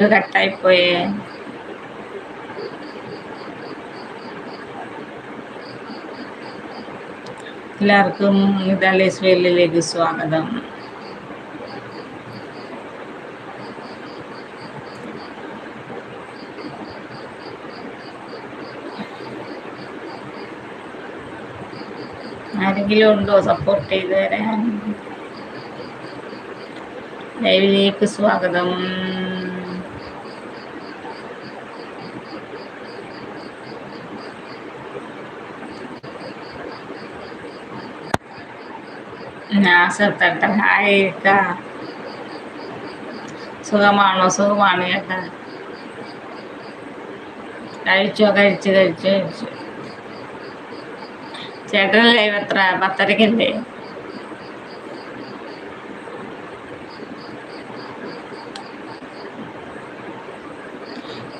കട്ടായിപ്പോയേ. എല്ലാവർക്കും ഇതാലെ ഇസ്രയേലിലേക്ക് സ്വാഗതം. ആരെങ്കിലും ഉണ്ടോ സപ്പോർട്ട് ചെയ്തു തരാൻ ലൈവിലേക്ക് സ്വാഗതം. നാസത്തട്ട ഹായ് സുഖമാണോ സുഖമാണ് ചേട്ടാ കഴിച്ചോ കഴിച്ച് കഴിച്ചു കഴിച്ചു. ചേട്ടൻ എത്ര പത്തരക്കല്ലേ?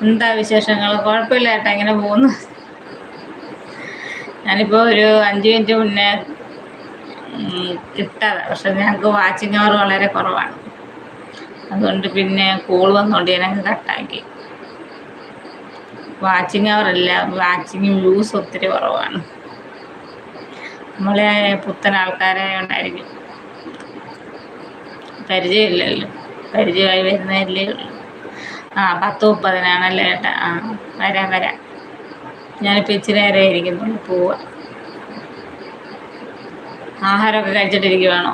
എന്താ വിശേഷങ്ങൾ കുഴപ്പമില്ല ഏട്ടാ ഇങ്ങനെ പോകുന്നു. ഞാനിപ്പോൾ ഒരു അഞ്ച് മിനിറ്റ് മുന്നേ കിട്ടാതെ. പക്ഷെ ഞങ്ങൾക്ക് വാച്ചിങ് അവർ വളരെ കുറവാണ്. അതുകൊണ്ട് പിന്നെ കോൾ വന്നുകൊണ്ട് ഞാൻ കട്ടാക്കി വാച്ചിങ് അവർ അല്ല വാച്ചിങ് വ്യൂസ് ഒത്തിരി കുറവാണ്. നമ്മളെ പുത്തൻ ആൾക്കാരെ ഉണ്ടായിരിക്കും പരിചയമില്ലല്ലോ. പരിചയമായി വരുന്നതല്ലേ ഉള്ളൂ. ആ പത്ത് മുപ്പതിനാണല്ലേ ഏട്ടാ? ആ വരാം വരാം. ഞാനിപ്പോൾ ഇച്ചിരി നേരം പോവാ. ആഹാരമൊക്കെ കഴിച്ചിട്ടിരിക്കുവാണോ?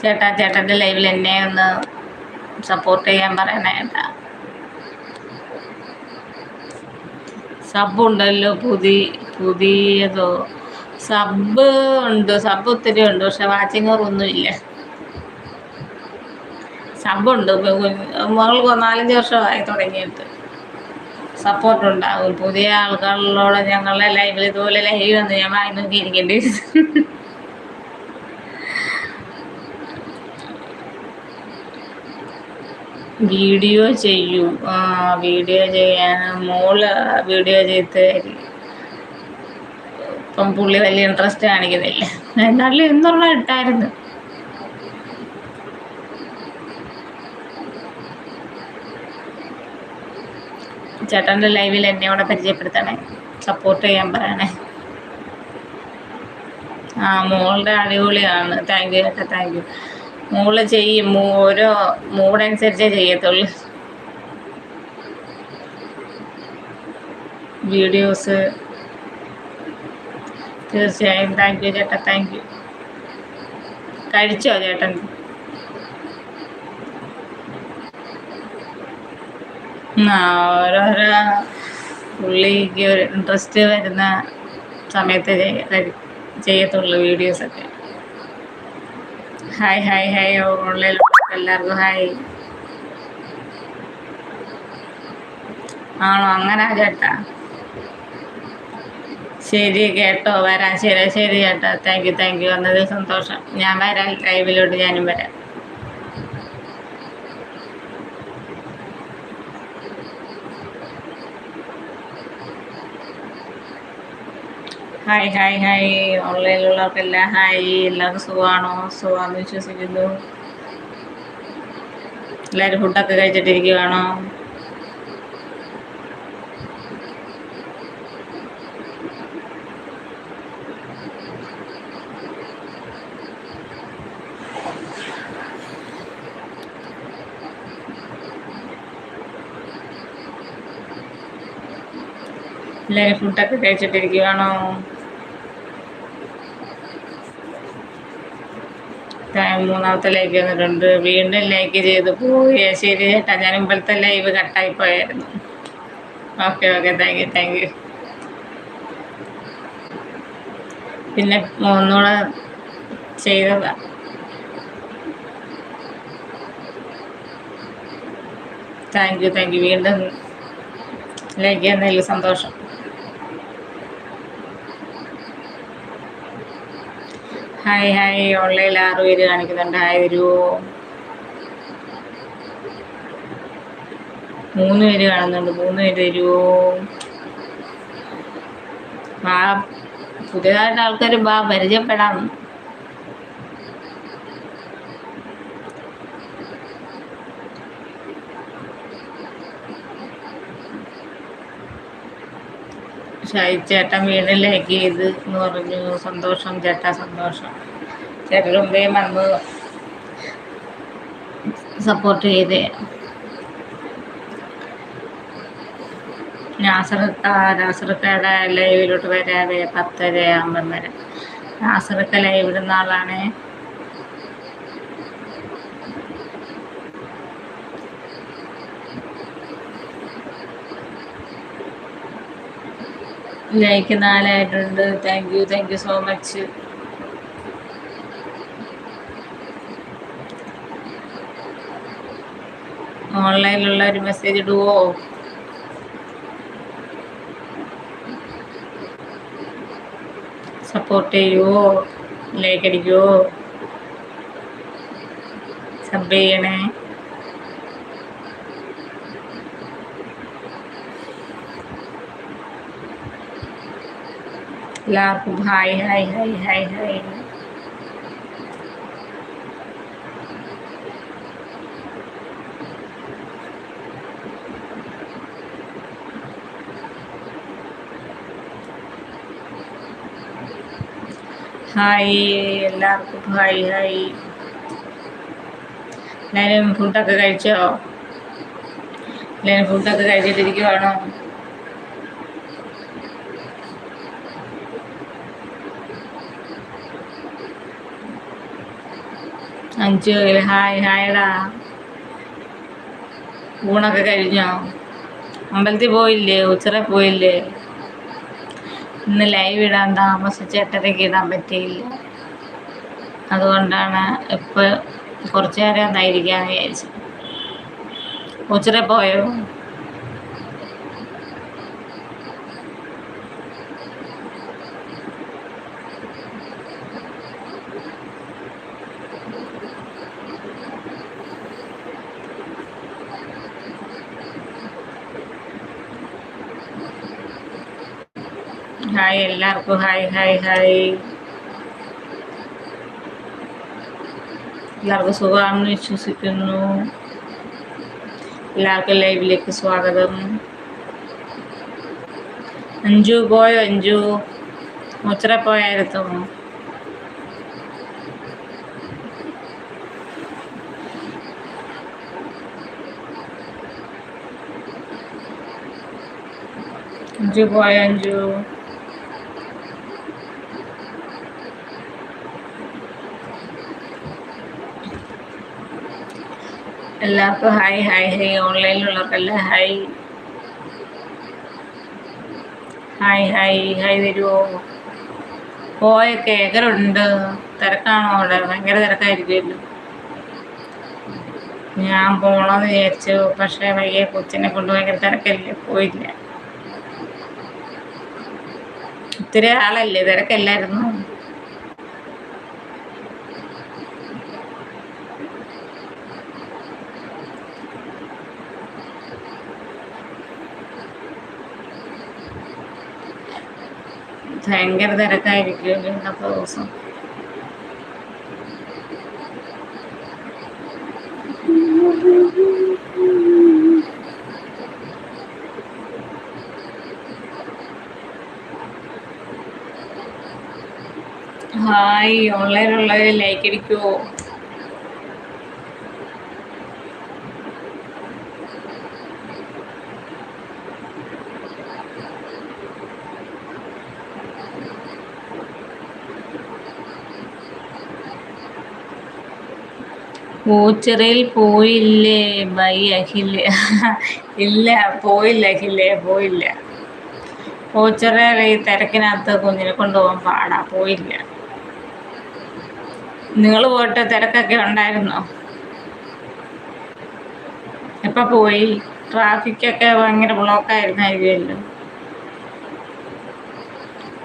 ചേട്ടാ ചേട്ടന്റെ ലൈവിൽ എന്നെ ഒന്ന് സപ്പോർട്ട് ചെയ്യാൻ പറയണേ സബ് ഉണ്ടല്ലോ പുതിയ പുതിയതോ. സബ് ഉണ്ട് സബ് ഒത്തിരി ഉണ്ട് പക്ഷെ വാച്ചിങ് ഒന്നും ഇല്ല സബുണ്ട് മകൾക്ക് നാലഞ്ച് വർഷമായി തുടങ്ങിയിട്ട്. സപ്പോർട്ട് ഉണ്ടാകും പുതിയ ആൾക്കാരിലൂടെ ഞങ്ങളുടെ ലൈവിൽ ഇതുപോലെ ലൈവ് വന്ന് ഞാൻ വായി നോക്കിയിരിക്കേണ്ടി വീഡിയോ ചെയ്യൂ. ആ വീഡിയോ ചെയ്യാൻ മോൾ വീഡിയോ ചെയ്ത് ഇപ്പം പുള്ളി വലിയ ഇൻട്രസ്റ്റ് കാണിക്കുന്നില്ല. എന്നാലും എന്നുള്ള ഇട്ടായിരുന്നു. ചേട്ടന്റെ ലൈവിൽ എന്നെ കൂടെ പരിചയപ്പെടുത്തണേ. സപ്പോർട്ട് ചെയ്യാൻ പറയണേ. ആ മോളുടെ അടിപൊളിയാണ്. താങ്ക് യു ചേട്ടാ താങ്ക് യു മോൾ ചെയ്യും. ഓരോ മൂടനുസരിച്ചേ ചെയ്യത്തുള്ളൂ. വീഡിയോസ് തീർച്ചയായും താങ്ക് യു ചേട്ടാ താങ്ക് യു കഴിച്ചോ ചേട്ടൻ? ഓരോരോ പുള്ളിക്ക് ഒരു ഇൻട്രസ്റ്റ് വരുന്ന സമയത്ത് ചെയ്യത്തുള്ളൂ വീഡിയോസൊക്കെ ഹായ് ഹായ് ഹായ് ഓൺലൈനിലുള്ള എല്ലാവർക്കും ഹായ് ആണോ? അങ്ങനെ ചേട്ടാ. ശരി കേട്ടോ വരാം. ശരി ശരി ചേട്ടാ. താങ്ക് യു താങ്ക് യു വന്നതിൽ സന്തോഷം. ഞാൻ വരാം ലൈവിലോട്ട് ഞാനും വരാം. Hi hi hi. ഓൺലൈനിലുള്ളവർക്കെല്ലാം ഹായ്. എല്ലാവർക്കും സുഖമാണോ? സുഖമാണെന്ന് വിശ്വസിക്കുന്നു. എല്ലാവരും ഫുഡൊക്കെ കഴിച്ചിട്ടിരിക്കുവാണോ? എല്ലാവരും ഫുഡൊക്കെ കഴിച്ചിട്ടിരിക്കുവാണോ? മൂന്നാമത്തെ ലൈക്ക് വന്നിട്ടുണ്ട്. വീണ്ടും ലൈക്ക് ചെയ്ത് പോയി ശരി ചേട്ടാ ഞാൻ മുമ്പത്തെ ലൈവ് കട്ടായി പോയായിരുന്നു. Okay okay thank you thank you പിന്നെ ഒന്നുകൂടെ ചെയ്തതാ. താങ്ക് യു താങ്ക് യു വീണ്ടും ലൈക്ക് ചെയ്യുന്നതിൽ സന്തോഷം. ഹായ് ഹായ് ഓൺലൈനിൽ ആറ് പേര് കാണിക്കുന്നുണ്ട്. ഹായ് വരൂ. മൂന്ന് പേര് കാണുന്നുണ്ട്. മൂന്ന് പേര് വരൂ. ആ പുതിയതായിട്ട് ആൾക്കാർ ബാ പരിചയപ്പെടാം. ഷായി ചേട്ടൻ വീണ്ടും ലൈക്ക് ചെയ്ത് എന്ന് പറഞ്ഞു. സന്തോഷം ചേട്ടാ സന്തോഷം. ചേട്ടൻ മുമ്പേ വന്ന് സപ്പോർട്ട് ചെയ്തേ. നാസറക്ക ലൈവിലോട്ട് വരാതെ പത്തര ആകുമ്പം വരാം. നാസറക്ക ലൈവ് ഇടുന്ന ആളാണ് like നാലായിട്ടുണ്ട് thank you thank you so much ഓൺലൈനിലുള്ള ഒരു മെസ്സേജ് ഇടുവോ? സപ്പോർട്ട് ചെയ്യുവോ? ലൈക്ക് അടിക്കുവോ? സബ് ചെയ്യണേ? എല്ലാവർക്കും hi hi hi hi hi hi എല്ലാവർക്കും ഹായ് ഹായ് എല്ലാവരും ഫുഡൊക്കെ കഴിച്ചോ എല്ലാവരും ഫുഡൊക്കെ കഴിച്ചിട്ടിരിക്കുവാണോ അഞ്ചു ഹായ് ഹായടാ. ഊണൊക്കെ കഴിഞ്ഞോ? അമ്പലത്തിൽ പോയില്ലേ? ഉച്ചറ പോയില്ലേ? ഇന്ന് ലൈവ് ഇടാൻ താമസിച്ച് എട്ടരയ്ക്ക് ഇടാൻ പറ്റിയില്ല. അതുകൊണ്ടാണ് ഇപ്പോൾ കുറച്ചു നേരം ഒന്നായിരിക്കാന്ന് വിചാരിച്ചത്. ഉച്ചറ പോയോ? ഹായ് എല്ലാവർക്കും ഹായ് ഹായ് ഹായ് എല്ലാവർക്കും സുഖമാണെന്ന് വിശ്വസിക്കുന്നു എല്ലാവർക്കും ലൈവിലേക്ക് സ്വാഗതം അഞ്ചു പോയോ അഞ്ചു മുച്ചറ പോയായിരുന്നു അഞ്ചു പോയോ അഞ്ചു എല്ലാവർക്കും ഹായ് ഹായ് ഹായ്. ഓൺലൈനിലുള്ളവർക്കെല്ലാം ഹായ്. ഹായ് ഹായ് ഹായ് വരുമോ പോയൊക്കെ എങ്ങനുണ്ട് തിരക്കാണോ അവിടെ? ഭയങ്കര തിരക്കായിരിക്കുമല്ലോ. ഞാൻ പോണമെന്ന് വിചാരിച്ചു. പക്ഷേ വയ്യ കൊച്ചിനെ കൊണ്ട് ഭയങ്കര തിരക്കല്ലേ? പോയില്ല. ഒത്തിരി ആളല്ലേ? തിരക്കല്ലായിരുന്നു? ഭയങ്കര തിരക്കായിരിക്കും ഇന്നത്തെ ദിവസം. ഹായ് ഓൺലൈനുള്ളവർ ലൈക്ക് അടിക്കുമോ ഓച്ചിറയിൽ പോയില്ലേ? ബൈ അഖില. ഇല്ല പോയില്ല അഖിലേ പോയില്ല. ഓച്ചിറയിൽ ഈ തിരക്കിനകത്ത് കുഞ്ഞിനെ കൊണ്ടുപോകാൻ പാടാ പോയില്ല. നിങ്ങൾ പോയിട്ട് തിരക്കൊക്കെ ഉണ്ടായിരുന്നോ? എപ്പോ പോയി? ട്രാഫിക്കൊക്കെ ഭയങ്കര ബ്ലോക്കായിരുന്നായിരിക്കുമല്ലോ.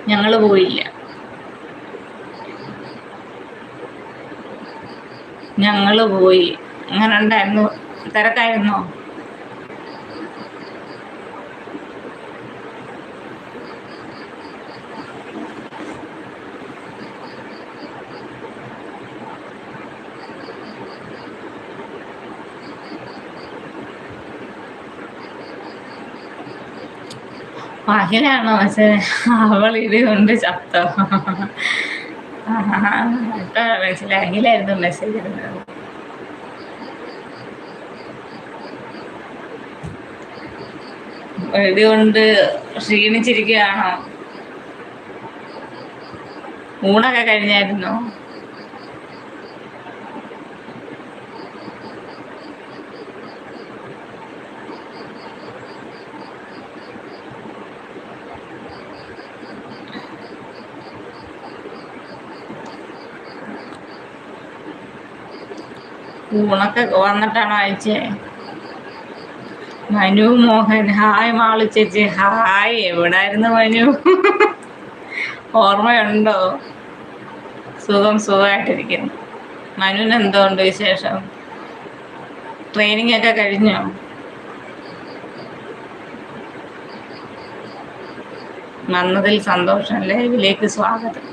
ഞങ്ങൾ പോയില്ല. ഞങ്ങൾ പോയി. അങ്ങനെ ഉണ്ടായിരുന്നു. തിരക്കായിരുന്നു. ആണോ പക്ഷേ അവൾ ഇത് കൊണ്ട് ചത്തോ? ഇപ്പൊ മനസ്സിലായി അഖിലായിരുന്നു മെസ്സേജ് ഇടുന്നത്. ഇടി കൊണ്ട് ക്ഷീണിച്ചിരിക്കുകയാണോ? ഊണൊക്കെ കഴിഞ്ഞായിരുന്നോ? ഊണൊക്കെ വന്നിട്ടാണോ അയച്ചേ മനു മോഹൻ ഹായ് മാളു ചേച്ചി. ഹായ് എവിടായിരുന്നു മനു? ഓർമ്മയുണ്ടോ? സുഖം സുഖമായിട്ടിരിക്കുന്നു. മനുവിന് എന്തുകൊണ്ട് വിശേഷം? ട്രെയിനിങ് ഒക്കെ കഴിഞ്ഞോ? വന്നതിൽ സന്തോഷം. ലൈവിലേക്ക് സ്വാഗതം.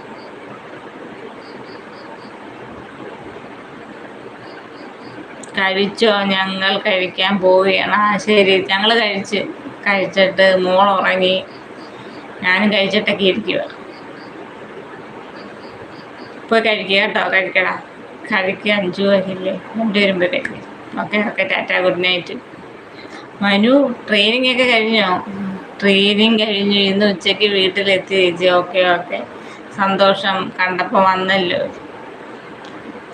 കഴിച്ചോ? ഞങ്ങൾ കഴിക്കാൻ പോവുകയാണ്. ആ ശരി. ഞങ്ങൾ കഴിച്ച് കഴിച്ചിട്ട് മോൾ ഉറങ്ങി. ഞാനും കഴിച്ചിട്ടൊക്കെ ഇരിക്കുക ഇപ്പോൾ കഴിക്കുക കേട്ടോ. കഴിക്കടാ. കഴിക്കുക അഞ്ചു വരില്ലേ രണ്ടുപേരും വരുമ്പോഴത്തേക്ക്. Okay okay. Tata. Good night. Manu training ഒക്കെ കഴിഞ്ഞോ? ട്രെയിനിങ് കഴിഞ്ഞു. ഇന്ന് ഉച്ചയ്ക്ക് വീട്ടിലെത്തി ചേച്ചി. Okay okay. സന്തോഷം. കണ്ടപ്പോൾ വന്നല്ലോ.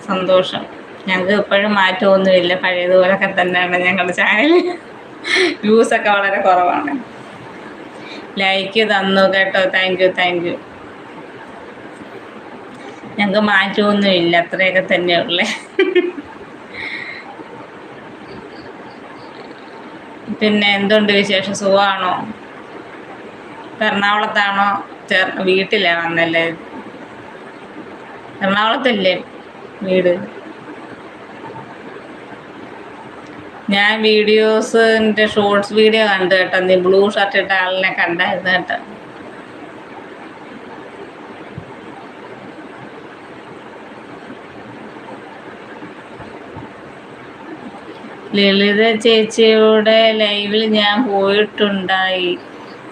സന്തോഷം. ഞങ്ങൾക്ക് ഇപ്പോഴും മാറ്റമൊന്നുമില്ല. പഴയതുപോലൊക്കെ തന്നെയാണ് ഞങ്ങളുടെ ചാനൽ വ്യൂസൊക്കെ വളരെ കുറവാണ്. ലൈക്ക് തന്നു കേട്ടോ. താങ്ക് യു താങ്ക് യു ഞങ്ങൾക്ക് മാറ്റമൊന്നുമില്ല. അത്രയൊക്കെ തന്നെയുള്ളേ പിന്നെ എന്തുണ്ട് വിശേഷം? സുഖമാണോ? എറണാകുളത്താണോ? ചേർ വീട്ടിലാണ് വന്നല്ലേ? എറണാകുളത്തല്ലേ വീട്? ഞാൻ വീഡിയോസിന്റെ ഷോർട്സ് വീഡിയോ കണ്ടു കേട്ടോ. നീ ബ്ലൂ ഷർട്ട് ഇട്ട ആളിനെ കണ്ടായിരുന്നു കേട്ടോ. ലളിത ചേച്ചിയുടെ ലൈവിൽ ഞാൻ പോയിട്ടുണ്ടായി.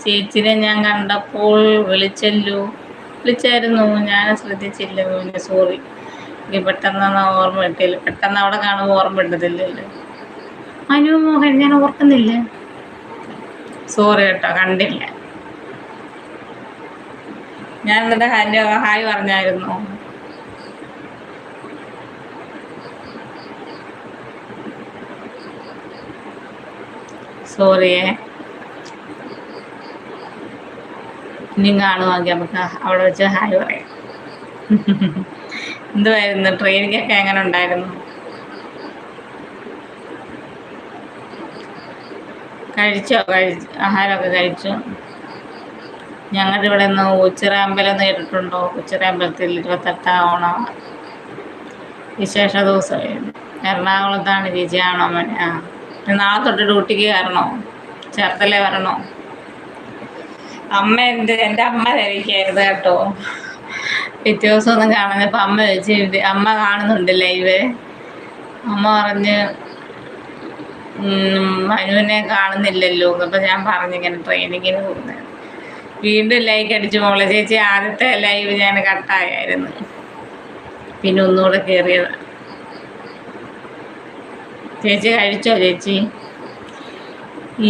ചേച്ചിനെ ഞാൻ കണ്ടപ്പോൾ വിളിച്ചല്ലോ. വിളിച്ചായിരുന്നു. ഞാൻ ശ്രദ്ധിച്ചില്ല. സോറി എനിക്ക് ഓർമ്മ കിട്ടിയില്ല. പെട്ടെന്ന് അവിടെ കാണുമ്പോൾ ഓർമ്മ കിട്ടത്തില്ലല്ലോ. അനു മോഹൻ ഞാൻ ഓർക്കുന്നില്ല. സോറി കേട്ടോ കണ്ടില്ല. ഞാൻ എന്നിട്ട് ഹാൻഡ് ഹായ് പറഞ്ഞായിരുന്നു. സോറിയേ ഇനിയും കാണുവാങ്കിൽ നമുക്ക് അവിടെ വെച്ച് ഹായ് പറയാം. എന്തുവായിരുന്നു ട്രെയിനിങ്ങൊക്കെ എങ്ങനെ ഉണ്ടായിരുന്നു? കഴിച്ചോ? കഴിച്ച് ആഹാരമൊക്കെ കഴിച്ചു? ഞങ്ങളുടെ ഇവിടെ നിന്ന് ഉച്ചിറ അമ്പലം കേട്ടിട്ടുണ്ടോ? ഉച്ചിറ അമ്പലത്തിൽ ഇരുപത്തെട്ടാം വിശേഷ ദിവസമായിരുന്നു എറണാകുളത്താണ് ചേച്ചി ആണോ മോനെ? ആ. നാളെ തൊട്ട് ഡ്യൂട്ടിക്ക് കയറണോ ചേർത്തലേ വരണോ? അമ്മ എന്റെ എന്റെ അമ്മ ധരിക്കായിരുന്നു കേട്ടോ. പിറ്റേ ദിവസം ഒന്നും കാണുന്നപ്പോൾ അമ്മ ചോദിച്ചു അമ്മ കാണുന്നുണ്ട് ലൈവ്. അമ്മ പറഞ്ഞ് മനുവിനെ കാണുന്നില്ലല്ലോ. എന്നപ്പോൾ ഞാൻ പറഞ്ഞിങ്ങനെ ട്രെയിനിങ്ങിന് പോകുന്നത് വീണ്ടും ലൈക്ക് അടിച്ചു. മോളെ ചേച്ചി ആദ്യത്തെ ലൈവ് ഞാൻ കട്ടായായിരുന്നു. പിന്നെ ഒന്നുകൂടെ കയറിയത് ചേച്ചി കഴിച്ചോ ചേച്ചി?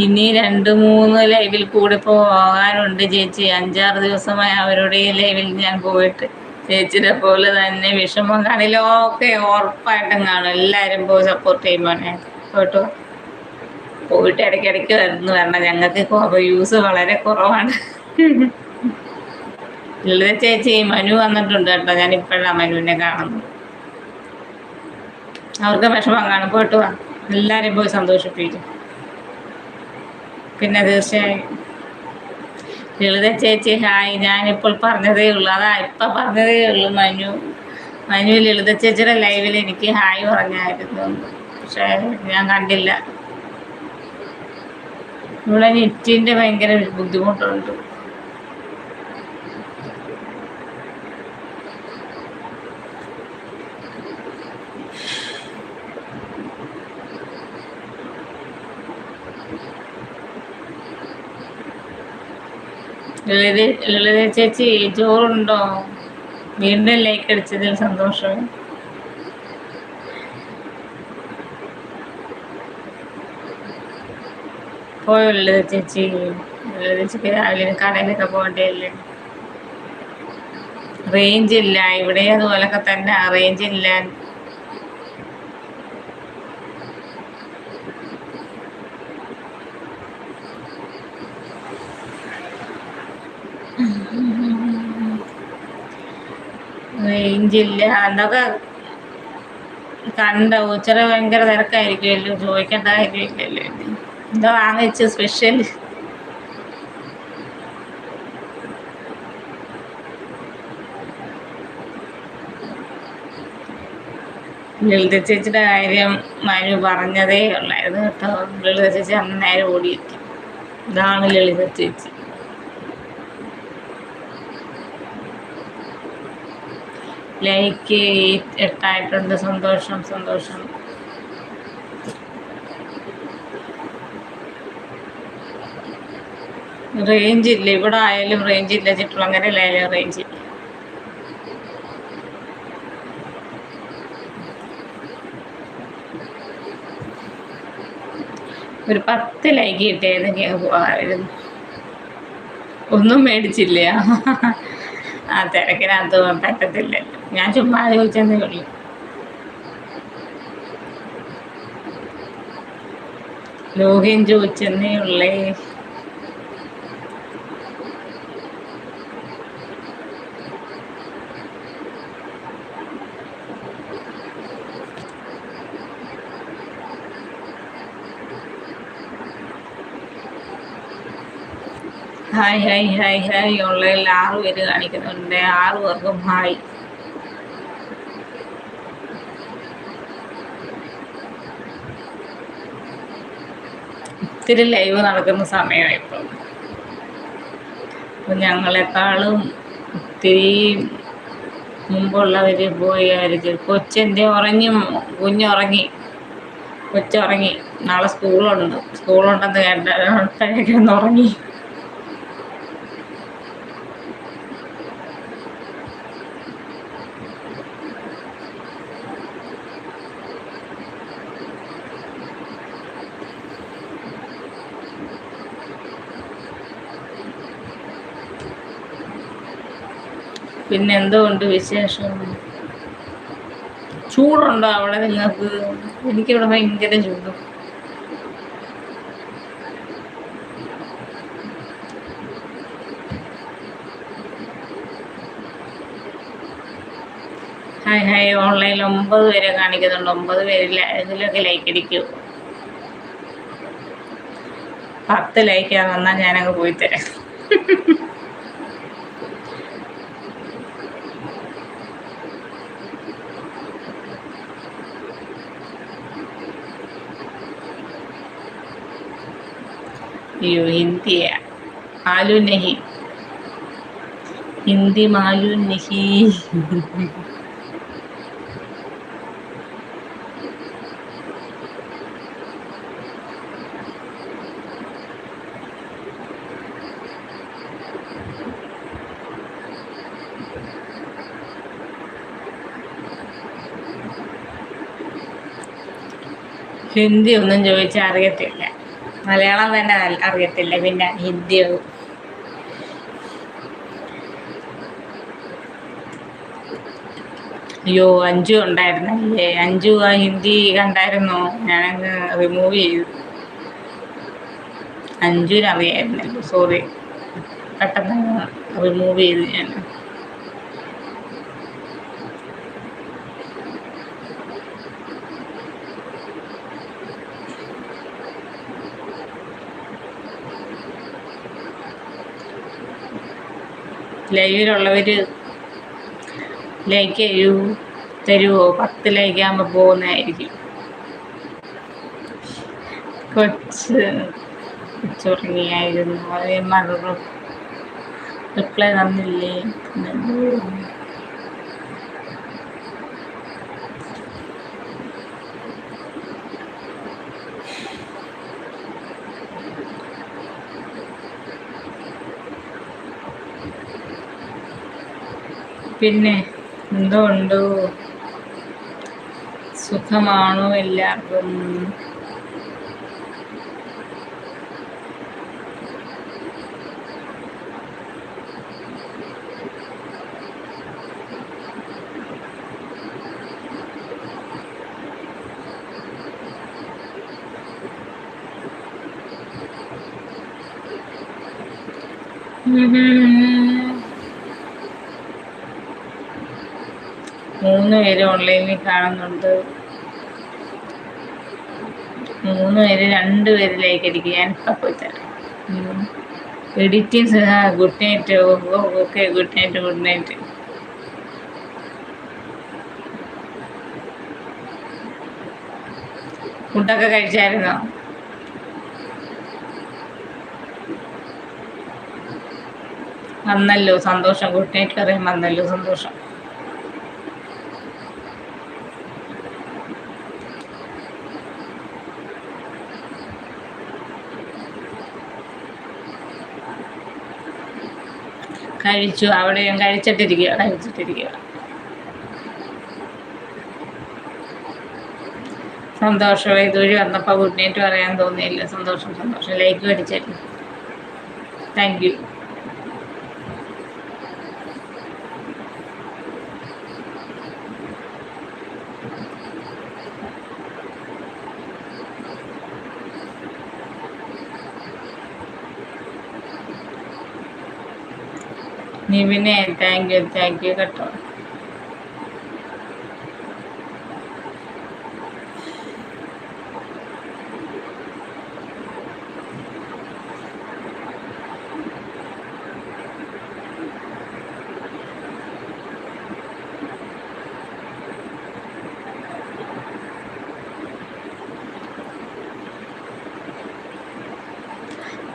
ഇനി രണ്ട് മൂന്ന് ലൈവിൽ കൂടെ പോകാനുണ്ട് ചേച്ചി. അഞ്ചാറ് ദിവസമായി അവരുടെ ഈ ലൈവിൽ ഞാൻ പോയിട്ട്. ചേച്ചിയുടെ പോലെ തന്നെ വിഷമം കാണില്ല. ഓക്കെ ഉറപ്പായിട്ടും കാണും. എല്ലാവരും പോയി സപ്പോർട്ട് ചെയ്യുമ്പോൾ കേട്ടോ? പോയിട്ട് ഇടയ്ക്കിടയ്ക്ക് വരുന്ന. വരണം ഞങ്ങൾക്ക് യൂസ് വളരെ കുറവാണ്. ലളിത ചേച്ചി മനു വന്നിട്ടുണ്ട് കേട്ടോ. ഞാൻ ഇപ്പോഴാണ് മനുവിനെ കാണുന്നത്. അവർക്ക് വിഷമം കാണും. പോയിട്ട് വാ. എല്ലാവരെയും പോയി സന്തോഷിപ്പിക്കും. പിന്നെ തീർച്ചയായും. ലളിത ചേച്ചി ഹായ്. ഞാനിപ്പോൾ പറഞ്ഞതേ ഉള്ളൂ. അതാ ഇപ്പം പറഞ്ഞതേ ഉള്ളൂ മനു. മനു ലളിത ചേച്ചിയുടെ ലൈവിൽ എനിക്ക് ഹായ് പറഞ്ഞായിരുന്നു. പക്ഷേ ഞാൻ കണ്ടില്ല. ഇവിടെ നെറ്റിന്റെ ഭയങ്കര ബുദ്ധിമുട്ടുണ്ട് ചേച്ചി ചോറുണ്ടോ? വീണ്ടും ലൈക്ക് അടിച്ചതിൽ സന്തോഷം. പോയോ ലളിത ചേച്ചി ചേച്ചിക്ക് രാവിലെ കടയിലൊക്കെ പോകേണ്ടതല്ലേ റേഞ്ച് ഇല്ല. ഇവിടെ അതുപോലൊക്കെ തന്നെ. റേഞ്ച് ഇല്ല. റേഞ്ചില്ല എന്നൊക്കെ കണ്ട. ഉച്ചറ ഭയങ്കര തിരക്കായിരിക്കുമല്ലോ. ചോദിക്കേണ്ട കാര്യമില്ലല്ലോ. എന്താ വാങ്ങിച്ച സ്പെഷ്യൽ ലളിത ചേച്ചിയുടെ കാര്യം മനു പറഞ്ഞതേ ഉള്ളായിരുന്നു കേട്ടോ. ലളിത ചേച്ചി അന്ന് നേരെ ഓടിയെത്തി. ഇതാണ് ലളിത ചേച്ചി. ലൈക്ക് എട്ടായിട്ടുണ്ട്. സന്തോഷം സന്തോഷം. റേഞ്ച് ഇല്ല. ഇവിടെ ആയാലും റേഞ്ച് ഇല്ല. ചിറ്റുളങ്ങരയിലായാലും റേഞ്ച് ഇല്ല. ഒരു പത്ത് ലൈക്ക് കിട്ടിയതെങ്കിൽ പോകാമായിരുന്നു ഒന്നും മേടിച്ചില്ല. ആ തിരക്കിനകത്ത് പറ്റത്തില്ല ഞാൻ ചുമ്മാ ചോദിച്ചെന്നേ ഉള്ളൂ. ലോഹിൻ ചോദിച്ചെന്നേ ഉള്ളേ. ഹായ് ഹായ് ഹായ് ഹായ് ഓൺലൈനിൽ ആറ് പേര് കാണിക്കുന്നുണ്ട്. ആറ് പേർക്കും ഹായ് ഒത്തിരി ലൈവ് നടക്കുന്ന സമയമാണ് ഇപ്പം. അപ്പം ഞങ്ങളെക്കാളും ഒത്തിരി മുമ്പുള്ളവർ പോയി ആയിരിക്കും. കൊച്ചെന്റെ ഉറങ്ങി കുഞ്ഞുറങ്ങി. കൊച്ചുറങ്ങി. നാളെ സ്കൂളുണ്ട്. സ്കൂളുണ്ടെന്ന് കേട്ടപ്പോഴേക്കൊന്ന് ഉറങ്ങി. പിന്നെ എന്തോ ഉണ്ട് വിശേഷം? ചൂടുണ്ടോ അവിടെ നിങ്ങൾക്ക്? എനിക്കിവിടെ ഭയങ്കര ചൂട്. Hi hi. ഓൺലൈനിൽ ഒമ്പത് പേരെ കാണിക്കുന്നുണ്ട്. ഒമ്പത് പേരില്ല ഇതിലൊക്കെ ലൈക്ക് അടിക്കൂ. പത്ത് ലൈക്കാ വന്നാൽ ഞാനങ്ങ് പോയി തരാം. ഇന്ത്യ ആലുനഹി ഹിന്ദി മാലുനഹി. ഹിന്ദി ഒന്നും ചോദിച്ചാൽ അറിയത്തില്ല. മലയാളം തന്നെ അറിയത്തില്ല പിന്നെ ഹിന്ദിയോ. അയ്യോ അഞ്ചു ഉണ്ടായിരുന്നല്ലേ? അഞ്ചു ആ ഹിന്ദി കണ്ടായിരുന്നു? ഞാനങ്ങ് റിമൂവ് ചെയ്തു. അഞ്ചുവിനറിയായിരുന്നല്ലോ സോറി പെട്ടെന്ന് റിമൂവ് ചെയ്തു ഞാൻ. ലൈവിലുള്ളവർ ലൈക്ക് ചെയ്യൂ തരുമോ പത്ത് ലൈക്ക് ആകുമ്പോൾ പോകുന്നതായിരിക്കും. കൊച്ച് കൊച്ചുറങ്ങിയായിരുന്നു. അതേ മറുപടി റിപ്ലൈ തന്നില്ലേ? പിന്നെ എന്തോ ഉണ്ട്? സുഖമാണോ എല്ലാവർക്കും? മൂന്ന് പേര് ഓൺലൈനിൽ കാണുന്നുണ്ട്. മൂന്ന് പേര് രണ്ട് പേര് ലൈക്ക് അടിക്കുക ഞാൻ പോയി തരാം. Editing good night okay good night good night ഫുഡൊക്കെ കഴിച്ചായിരുന്നോ? വന്നല്ലോ സന്തോഷം. ഗുഡ് നൈറ്റ് പറയാൻ വന്നല്ലോ സന്തോഷം. കഴിച്ചു അവിടെയും കഴിച്ചിട്ടിരിക്കുക കഴിച്ചിട്ടിരിക്കുക സന്തോഷം ഇതുവഴി വന്നപ്പോൾ ഗുഡ് നൈറ്റ് പറയാൻ തോന്നിയില്ല. സന്തോഷം സന്തോഷം. ലൈക്ക് പഠിച്ചായിരുന്നു താങ്ക് യു. നിവിനെ താങ്ക് യു താങ്ക് യു കേട്ടോ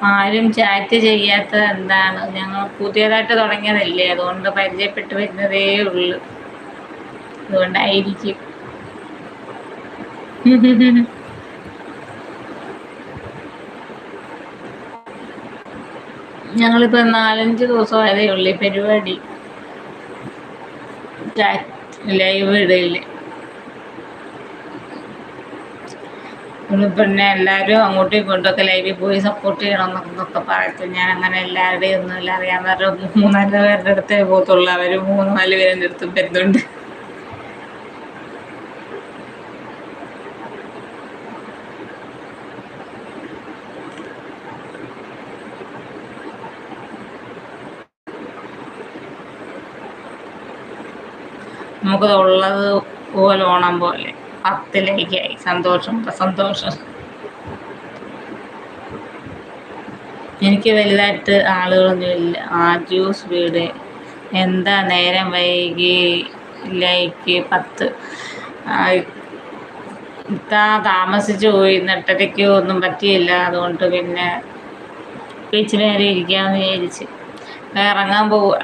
ആരും ചാറ്റ് ചെയ്യാത്തത് എന്താണ്? ഞങ്ങൾ പുതിയതായിട്ട് തുടങ്ങിയതല്ലേ? അതുകൊണ്ട് പരിചയപ്പെട്ട് വരുന്നതേ ഉള്ളു. അതുകൊണ്ടായിരിക്കും. ഞങ്ങളിപ്പോ നാലഞ്ച് ദിവസമായതേ ഉള്ളു ഈ പരിപാടി. ലൈവ് ഇടയില്ലേ പിന്നെ എല്ലാവരും അങ്ങോട്ടും ഇങ്ങോട്ടൊക്കെ ലൈവിൽ പോയി സപ്പോർട്ട് ചെയ്യണം എന്നൊക്കെ പറയത്തു ഞാൻ അങ്ങനെ എല്ലാവരുടെയും ഒന്നുമില്ല അറിയാവുന്നവരുടെ മൂന്നാൽ പേരുടെ അടുത്തേ പോകത്തുള്ളൂ. അവർ മൂന്ന് നാല് പേരുടെ അടുത്തും വരുന്നുണ്ട്. നമുക്കത് ഉള്ളത് പോലെ ഓണം പോലെ. പത്തിലേക്കായി സന്തോഷം സന്തോഷം എനിക്ക് വലുതായിട്ട് ആളുകളൊന്നുമില്ല ആ ജ്യൂസ് വീട് എന്താ നേരം വൈകി ലൈക്ക് പത്ത്. ഇത്താ താമസിച്ചു പോയി. നെട്ടരയ്ക്ക് ഒന്നും പറ്റിയില്ല. അതുകൊണ്ട് പിന്നെ നേരം ഇരിക്കാമെന്ന് വിചാരിച്ച്. ഇറങ്ങാൻ പോവുക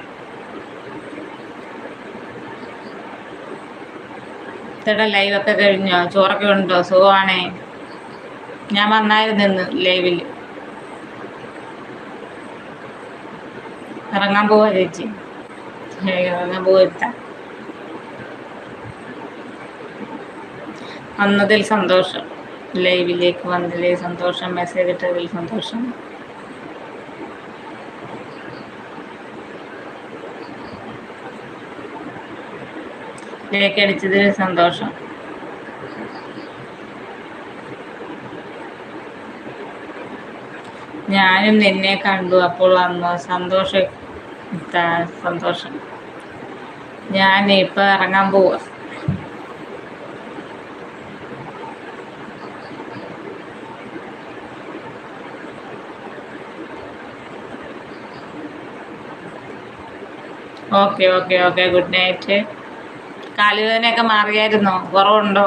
ചേട്ടാ ലൈവൊക്കെ കഴിഞ്ഞോ? ചോറൊക്കെ ഉണ്ടോ സുഖമാണേ? ഞാൻ വന്നായിരുന്നു ഇന്ന് ലൈവിൽ ഇറങ്ങാൻ പോവാ ചേച്ചി. ഇറങ്ങാൻ പോവാ വന്നതിൽ സന്തോഷം. ലൈവിലേക്ക് വന്നതിൽ സന്തോഷം. മെസ്സേജ് ഇട്ടതിൽ സന്തോഷം. കേക്ക് അടിച്ചതിൽ സന്തോഷം. ഞാനും നിന്നെ കണ്ടു അപ്പോൾ വന്നു സന്തോഷ സന്തോഷം. ഞാൻ ഇപ്പൊ ഇറങ്ങാൻ പോവാ. Okay okay okay. Good night. കാലുവേദനയൊക്കെ മാറിയായിരുന്നോ? കുറവുണ്ടോ?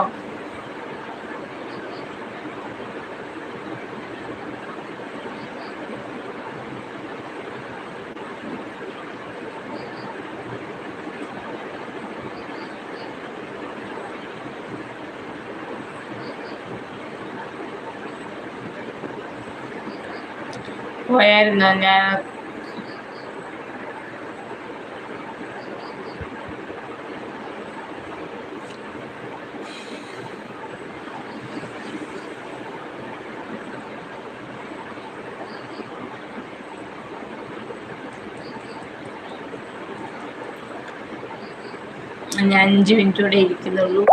പോയായിരുന്നോ? ഞാൻ ഞാൻ അഞ്ച് മിനിറ്റ് കൂടെ ഇരിക്കുന്നുള്ളൂ.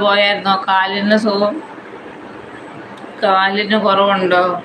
പോയായിരുന്നോ? കാലിന് സുഖം? കാലിന് കുറവുണ്ടോ?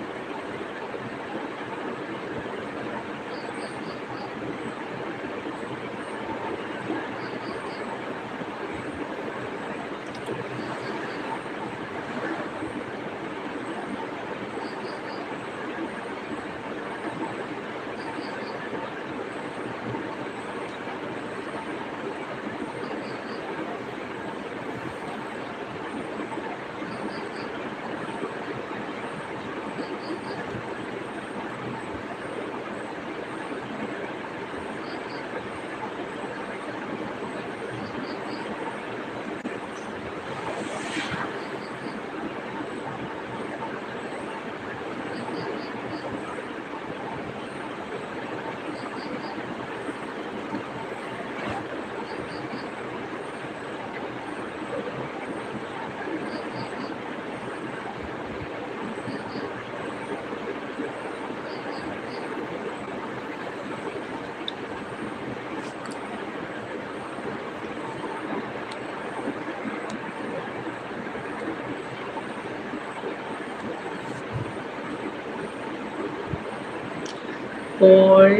അപ്പോൾ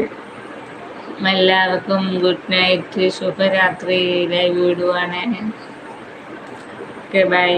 എല്ലാവർക്കും ഗുഡ് നൈറ്റ് ശുഭരാത്രി. ലൈവ് വിടുവാണ്. Okay bye